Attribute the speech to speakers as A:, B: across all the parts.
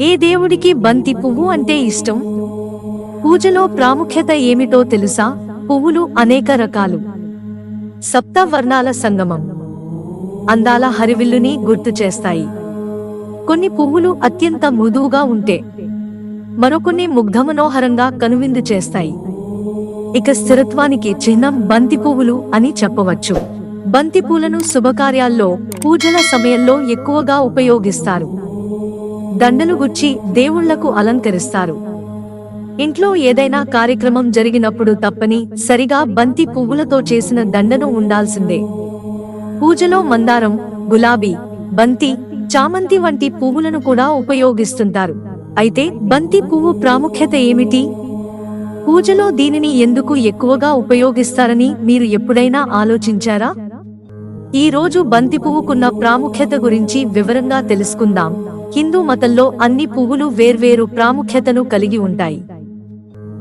A: ఏ దేవుడికి బంతి పువ్వు అంటే ఇష్టం? పూజలో ప్రాముఖ్యత ఏమిటో తెలుసా? పువ్వులు అనేక రకాలు. సప్తవర్ణాల సంగమం. అందాల హరివిల్లుని గుర్తు చేస్తాయి. కొన్ని పువ్వులు అత్యంత మృదువుగా ఉంటే మరికొన్ని ముగ్ధమనోహరంగా కనువిందు చేస్తాయి. ఇక స్థిరత్వానికి చిహ్నం బంతి పువ్వులు అని చెప్పవచ్చు. బంతి పూలను శుభకార్యాల్లో పూజల సమయంలో ఎక్కువగా ఉపయోగిస్తారు. దండలు గుచ్చి దేవుళ్ళకు అలంకరిస్తారు. ఇంట్లో ఏదైనా కార్యక్రమం జరిగినప్పుడు తప్పని సరిగా బంతి పువ్వులతో చేసిన దండను ఉండాల్సిందే. పూజలో మందారం గులాబీ బంతి చామంతి వంటి పువ్వులను కూడా ఉపయోగిస్తుంటారు. అయితే బంతి పువ్వు ప్రాముఖ్యత ఏమిటి? పూజలో దీనిని ఎందుకు ఎక్కువగా ఉపయోగిస్తారని మీరు ఎప్పుడైనా ఆలోచించారా? ఈ రోజు బంతి పువ్వుకున్న ప్రాముఖ్యత గురించి వివరంగా తెలుసుకుందాం. హిందూ మతంలో అన్ని పువ్వులు వేర్వేరు ప్రాముఖ్యతను కలిగి ఉంటాయి.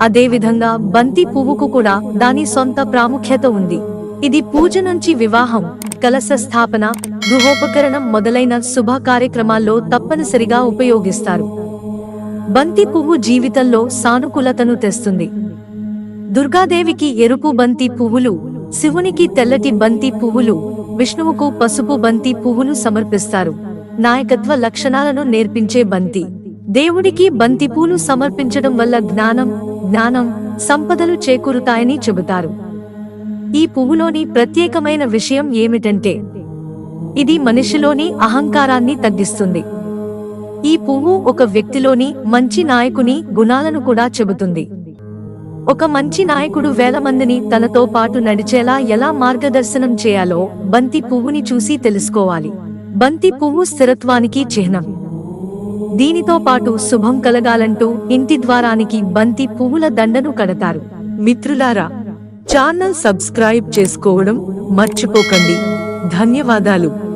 A: అదేవిధంగా బంతి పువ్వుకు కూడా దాని సొంత ప్రాముఖ్యత ఉంది. ఇది పూజ నుంచి వివాహం కలశ స్థాపన గృహోపకరణం మొదలైన శుభ కార్యక్రమాల్లో తప్పనిసరిగా ఉపయోగిస్తారు. బంతి పువ్వు జీవితంలో సానుకూలతను తెస్తుంది. దుర్గాదేవికి ఎరుపు బంతి పువ్వులు శివునికి తెల్లటి బంతి పువ్వులు విష్ణువుకు పసుపు బంతి పువ్వులు సమర్పిస్తారు. నాయకత్వ లక్షణాలను నేర్పించే బంతి. దేవుడికి బంతిపూలు సమర్పించడం వల్ల జ్ఞానం జ్ఞానం సంపదలు చేకూరుతాయని చెబుతారు. ఈ పువ్వులోని ప్రత్యేకమైన విషయం ఏమిటంటే ఇది మనిషిలోని అహంకారాన్ని తగ్గిస్తుంది. ఈ పువ్వు ఒక వ్యక్తిలోని మంచి నాయకుని గుణాలను కూడా చెబుతుంది. ఒక మంచి నాయకుడు వేల మందిని తనతో పాటు నడిచేలా ఎలా మార్గదర్శనం చేయాలో బంతి పువ్వుని చూసి తెలుసుకోవాలి. బంతి పువ్వు స్థిరత్వానికి చిహ్నం. దీనితో పాటు శుభం కలగాలంటూ ఇంటి ద్వారానికి బంతి పువ్వుల దండను కడతారు.
B: మిత్రులారా ఛానల్ సబ్స్క్రైబ్ చేసుకోవడం మర్చిపోకండి. ధన్యవాదాలు.